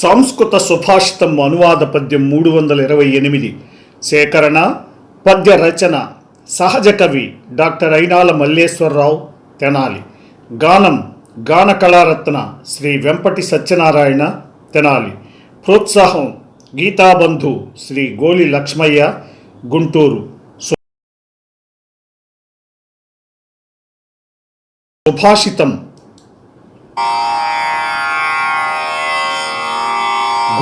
సంస్కృత సుభాషితం అనువాద పద్యం మూడు వందల ఇరవై ఎనిమిది. సేకరణ పద్య రచన సహజ కవి డాక్టర్ అయినాల మల్లేశ్వరరావు తెనాలి. గానం గాన కళారత్న శ్రీ వెంపటి సత్యనారాయణ తెనాలి. ప్రోత్సాహం గీతాబంధు శ్రీ గోలి లక్ష్మయ్య గుంటూరు. సుభాషితం.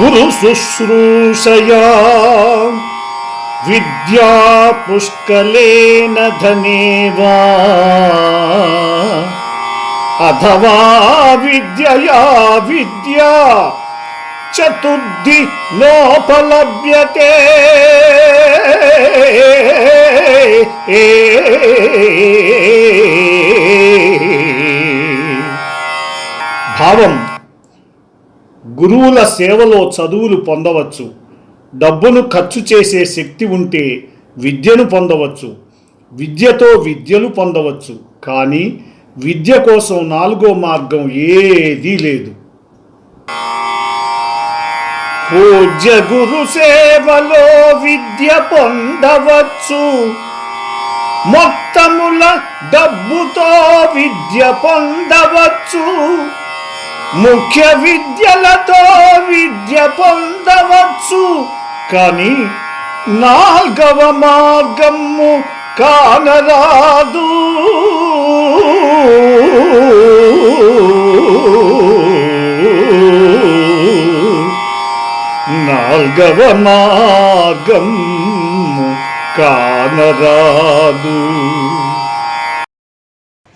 గురు శుశ్రూషయా. విద్యా పుష్కలేన ధనేవా. అథవా విద్యయా విద్యా. చతుర్థి నోపలభ్యతే భావం గురువుల సేవలో చదువులు పొందవచ్చు. డబ్బును ఖర్చు చేసే శక్తి ఉంటే విద్యను పొందవచ్చు. విద్యతో విద్యలు పొందవచ్చు. కానీ విద్య కోసం నాలుగో మార్గం ఏదీ లేదు. పూజ్య గురు సేవలో విద్య పొందవచ్చు. మొత్తముల డబ్బుతో విద్య పొందవచ్చు. ముఖ్య విద్యలతో విద్య పొందవచ్చు. కానీ నాల్గవ మార్గము కానరాదు. నాల్గవ మార్గము కానరాదు.